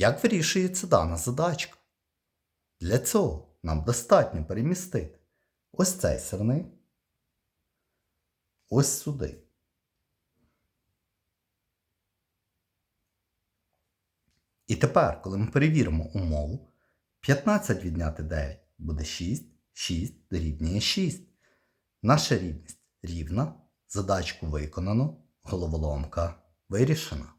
Як вирішується дана задачка? Для цього нам достатньо перемістити ось цей сирник ось сюди. І тепер, коли ми перевіримо умову, 15 відняти 9 буде 6, 6 дорівнює 6. Наша рівність рівна, задачку виконано, головоломка вирішена.